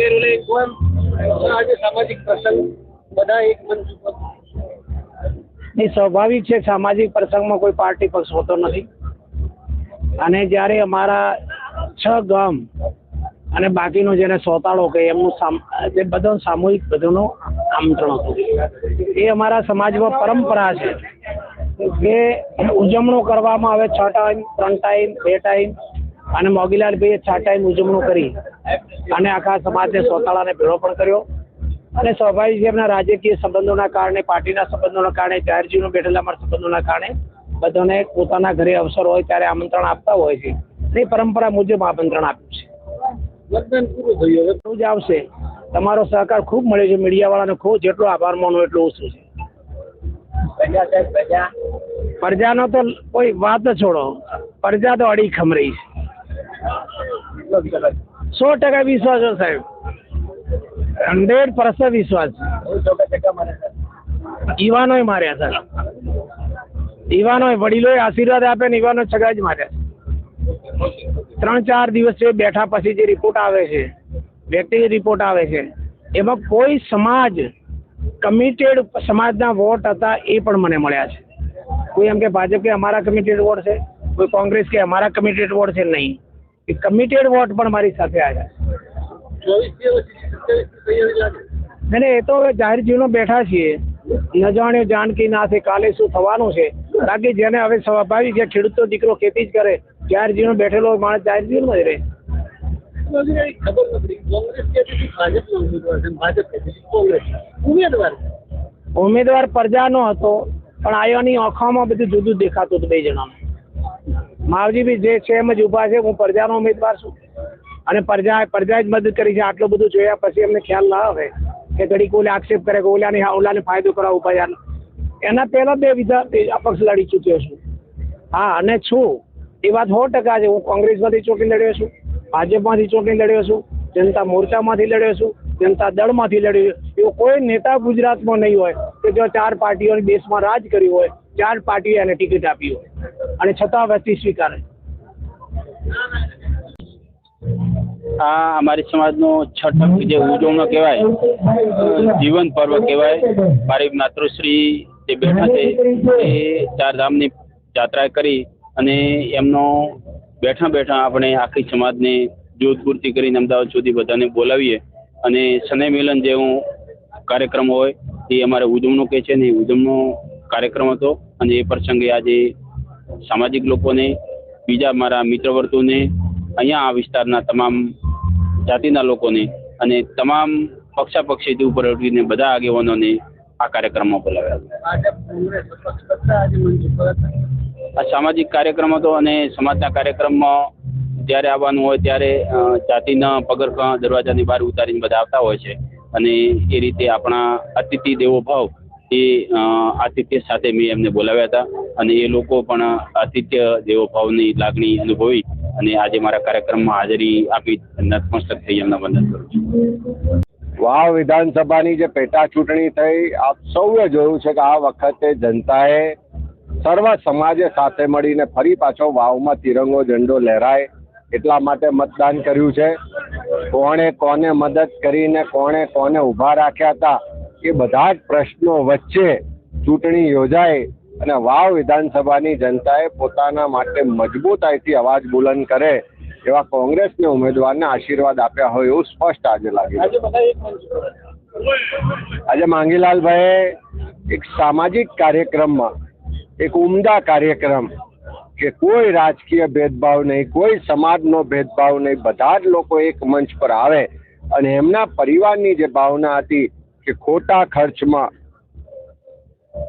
પહેર્યું લે કોમ આજે સામાજિક પ્રસંગ, બધા એક મંચ ઉપર એ સ્વાભાવિક છે, સામાજિક પ્રસંગમાં કોઈ પાર્ટી પક્ષ હોતો નથી. અને જ્યારે અમારા છ ગામ અને બાકીનો જેને સોતાળો કે એમનું જે બધો સામૂહિક, બધાનું આમંત્રણ હતું. એ અમારા સમાજમાં પરંપરા છે. કે ઉજવણો કરવામાં આવે, છ ટાઈમ ત્રણ ટાઈમ બે ટાઈમ અને મોગીલાલ ભાઈએ છ ટાઈમ ઉજવણું કરી અને આખા સમાજને સોતાળાને ભેળો પણ કર્યો. અને સ્વાભાવિક એમના રાજકીય સંબંધોના કારણે પાર્ટીના સંબંધોના કારણે જાહેર બેઠેલા અમારા સંબંધોના કારણે બધાને પોતાના ઘરે અવસર હોય ત્યારે આમંત્રણ આપતા હોય છે. એ પરંપરા મુજબ આમંત્રણ આપ્યું છે. મતદાન પૂરું થયું. હવે એટલું જ આવશે. તમારો સહકાર ખૂબ મળે છે. મીડિયાવાળાને ખૂબ જેટલો આભાર માનો એટલું ઓછું છે. પ્રજા પ્રજાનો તો કોઈ વાત છોડો. પ્રજા તો અડી ખમરી છે. સો ટકા વિશ્વાસ છે, સાહેબ. હંડ્રેડ પર્સન્ટ વિશ્વાસ યુવાનોએ માર્યા સર યુવાનોએ વડીલોએ આશીર્વાદ આપે ને યુવાનો છગા જ માર્યા ત્રણ ચાર દિવસ બેઠા પછી જે રિપોર્ટ આવે છે વ્યક્તિગત રિપોર્ટ આવે છે, એમાં કોઈ સમાજ કમિટેડ સમાજના વોટ હતા એ પણ મને મળ્યા છે. કોઈ એમ કે ભાજપ કે અમારા કમિટેડ વોટ છે? કોઈ કોંગ્રેસ કે અમારા કમિટેડ વોટ છે? નહીં. એ કમિટેડ વોટ પણ મારી સાથે આવ્યા. નહીં એ તો હવે જાહેર જીવનો બેઠા છીએ. ન જાણે જાનકી ના કાલે શું થવાનું છે. બાકી જેને હવે સ્વાભાવિક છે ખેડૂતો દીકરો ખેતી જ કરે, જાહેર જીવનો બેઠેલો માણસ જાહેર જીવનમાં જ રહે. ઉમેદવાર. પ્રજાનો હતો, પણ આયોની આંખોમાં બધું જુદું દેખાતું હતું બે જણાનું માવજી બી જે છે એમ જ ઊભા છે. હું પ્રજાનો ઉમેદવાર છું. અને પ્રજા પ્રજા જ મદદ કરી છે. આટલું બધું જોયા પછી એમને ખ્યાલ ના આવે કે ઘડીક ઓલે આક્ષેપ કરે, કે ઓલાને ઓલાને ફાયદો કરવા ઊભા એના પહેલા બે વિધા અપક્ષ લડી ચૂક્યો છું. હા, અને છું. એ વાત સો ટકા છે. હું કોંગ્રેસમાંથી ચૂંટણી લડ્યો છું. ભાજપમાંથી ચૂંટણી લડ્યો છું. જનતા મોરચામાંથી લડ્યો છું. જનતા દળમાંથી લડ્યો એવો કોઈ નેતા ગુજરાતમાં નહીં હોય કે જો ચાર પાર્ટીઓની દેશમાં રાજ કર્યું હોય, ચાર પાર્ટીએ એને ટિકિટ આપી હોય. અને છતાં વસ્તી સ્વીકારે. આ અમારી સમાજનો છઠ જે ઉજવણો કહેવાય જીવન પર્વ કહેવાય, મારી માતૃશ્રી જે બેઠા છે, એ ચાર ધામની યાત્રા કરી અને એમનો બેઠા બેઠા આપણે આખી સમાજને જોધપૂર્તિ કરીને અમદાવાદ સુધી બધાને બોલાવીએ અને શનય મિલન જેવું કાર્યક્રમ હોય, એ અમારે ઉજવણો કહે છે ને એ ઉજવણો કાર્યક્રમ હતો અને એ પ્રસંગે આજે સામાજિક લોકોને, બીજા મારા મિત્ર વર્તુને અહીંયા આ વિસ્તારના તમામ જાતિના લોકોને અને તમામ પક્ષાપક્ષીથી ઉપર ઉઠીને બધા આગેવાનોને આ કાર્યક્રમમાં બોલાવ્યા આ સામાજિક કાર્યક્રમ હતો અને સમાજના કાર્યક્રમમાં જ્યારે આવવાનું હોય ત્યારે જાતિના પગરખા દરવાજાની બહાર ઉતારીને બધા આવતા હોય છે અને એ રીતે આપણા અતિથિ દેવો ભાવ એ આતિથ્ય સાથે મેં એમને બોલાવ્યા હતા. અને એ લોકો પણ આતિથ્ય દેવો ભાવની લાગણી અનુભવી અને આજે મારા કાર્યક્રમમાં હાજરી આપી નતમસ્તક થઈ એમના વંદન કરું છું. વાવ, વિધાનસભાની જે પેટા ચૂંટણી થઈ, આપ સૌએ જોયું છે કે આ વખતે જનતાએ સર્વ સમાજે સાથે મળીને ફરી પાછો વાવમાં તિરંગો ઝંડો લહેરાય એટલા માટે મતદાન કર્યું છે. કોણે કોને મદદ કરીને, કોણે કોને ઊભા રાખ્યા હતા એ બધા જ પ્રશ્નો વચ્ચે ચૂંટણી યોજાય અને વાવ વિધાનસભાની જનતાએ પોતાના માટે મજબૂતાઈથી અવાજ બુલંદ કરે એવા કોંગ્રેસને ઉમેદવારને આશીર્વાદ આપ્યા હોય એવું સ્પષ્ટ આજે લાગ્યું આજે બધા એક મંચ ઉપર હતા. આજે માંગીલાલભાઈ એક સામાજિક કાર્યક્રમમાં, એક ઉમદા કાર્યક્રમ કે કોઈ રાજકીય ભેદભાવ નહીં, કોઈ સમાજનો ભેદભાવ નહીં, બધા જ લોકો એક મંચ પર આવે અને એમના પરિવારની જે ભાવના હતી કે ખોટા ખર્ચમાં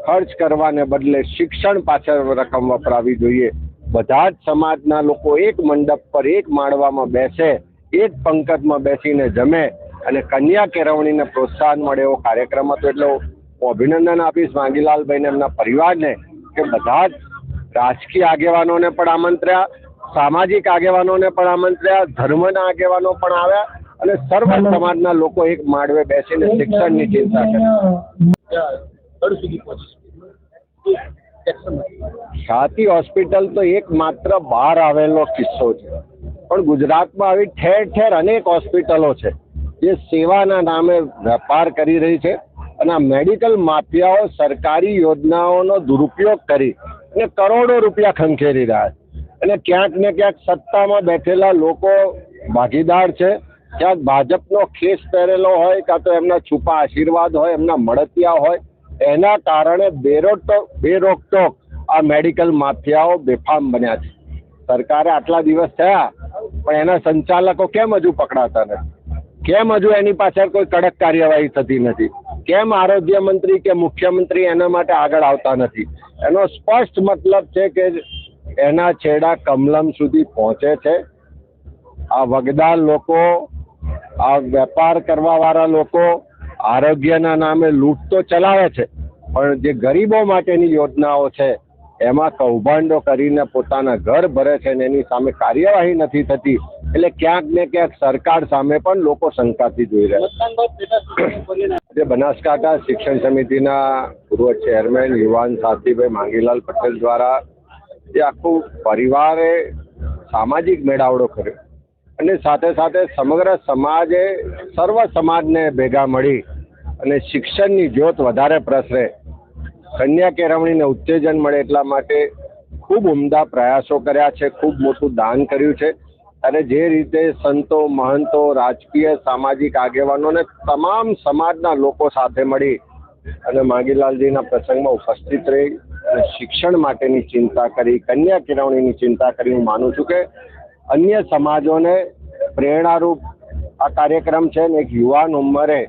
ખર્ચ કરવાને બદલે શિક્ષણ પાછળ રકમ વપરાવી જોઈએ. બધા જ સમાજના લોકો એક મંડપ પર એક માળવામાં બેસે, એક પંકજમાં બેસીને જમે અને કન્યા કેળવણીને પ્રોત્સાહન મળે એવો કાર્યક્રમ હતો. એટલે હું અભિનંદન આપીશ માંગીલાલભાઈને એમના પરિવારને કે બધા જ રાજકીય આગેવાનોને પણ આમંત્ર્યા, સામાજિક આગેવાનોને પણ આમંત્ર્યા, ધર્મના આગેવાનો પણ આવ્યા. અને સર્વ સમાજના લોકો એક માળવે બેસીને શિક્ષણની ચિંતા કરે. છાતી હોસ્પિટલ તો એક માત્ર બહાર આવેલો કિસ્સો છે. પણ ગુજરાતમાં આવી ઠેર ઠેર અનેક હોસ્પિટલો છે જે સેવાના નામે વેપાર કરી રહી છે અને આ મેડિકલ માફિયાઓ સરકારી યોજનાઓનો દુરુપયોગ કરી અને કરોડો રૂપિયા ખંખેરી રહ્યા છે. અને ક્યાંક ને ક્યાંક સત્તામાં બેઠેલા લોકો ભાગીદાર છે ક્યાંક ભાજપનો ખેસ પહેરેલો હોય, કાં તો એમના છુપા આશીર્વાદ હોય, એમના મળતિયા હોય, એના કારણે બેરોટોક બેરોકટોક આ મેડિકલ માફિયાઓ બેફામ બન્યા છે. સરકારે આટલા દિવસ થયા, પણ એના સંચાલકો કેમ હજુ પકડાતા નથી? કેમ હજુ એની પાછળ કોઈ કડક કાર્યવાહી થતી નથી? કેમ આરોગ્ય મંત્રી કે મુખ્યમંત્રી એના માટે આગળ આવતા નથી? એનો સ્પષ્ટ મતલબ છે કે એના છેડા કમલમ સુધી પહોંચે છે. આ વગદાર લોકો આ વેપાર કરવા વાળા લોકો આરોગ્યના નામે લૂંટ તો ચલાવે છે, પણ જે ગરીબો માટેની યોજનાઓ છે, એમાં કૌભાંડો કરીને પોતાના ઘર ભરે છે ને એની સામે કાર્યવાહી નથી થતી, એટલે ક્યાંક ને ક્યાંક સરકાર સામે પણ લોકો શંકાથી જોઈ રહ્યા જે બનાસકાંઠા શિક્ષણ સમિતિના પૂર્વ ચેરમેન યુવાન સાથીભાઈ માંગીલાલ પટેલ દ્વારા જે આખું પરિવારે સામાજિક મેળાવડો કર્યો. અને સાથે સાથે સમગ્ર સમાજે, સર્વ સમાજને ભેગા મળી અને શિક્ષણની જ્યોત વધારે પ્રસરે. કન્યા કેળવણીને ઉત્તેજન મળે એટલા માટે ખૂબ ઉમદા પ્રયાસો કર્યા છે, ખૂબ મોટું દાન કર્યું છે અને જે રીતે સંતો, મહંતો, રાજકીય, સામાજિક આગેવાનો અને તમામ સમાજના લોકો સાથે મળી અને માગીલાલજીના પ્રસંગમાં ઉપસ્થિત રહી અને શિક્ષણ માટેની ચિંતા કરી, કન્યા કેળવણીની ચિંતા કરી, હું માનું છું કે અન્ય સમાજોને પ્રેરણારૂપ આ કાર્યક્રમ છે ને એક યુવાન ઉંમરે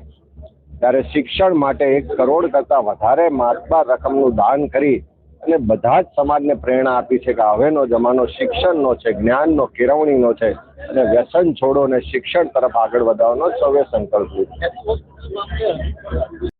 ત્યારે શિક્ષણ માટે એક કરોડ કરતાં વધારે મહાત્મા રકમનું દાન કરી અને બધા જ સમાજને પ્રેરણા આપી છે કે હવેનો જમાનો શિક્ષણનો છે, જ્ઞાનનો, કેળવણીનો છે અને વ્યસન છોડો અને શિક્ષણ તરફ આગળ વધવાનો સૌએ સંકલ્પ આપણે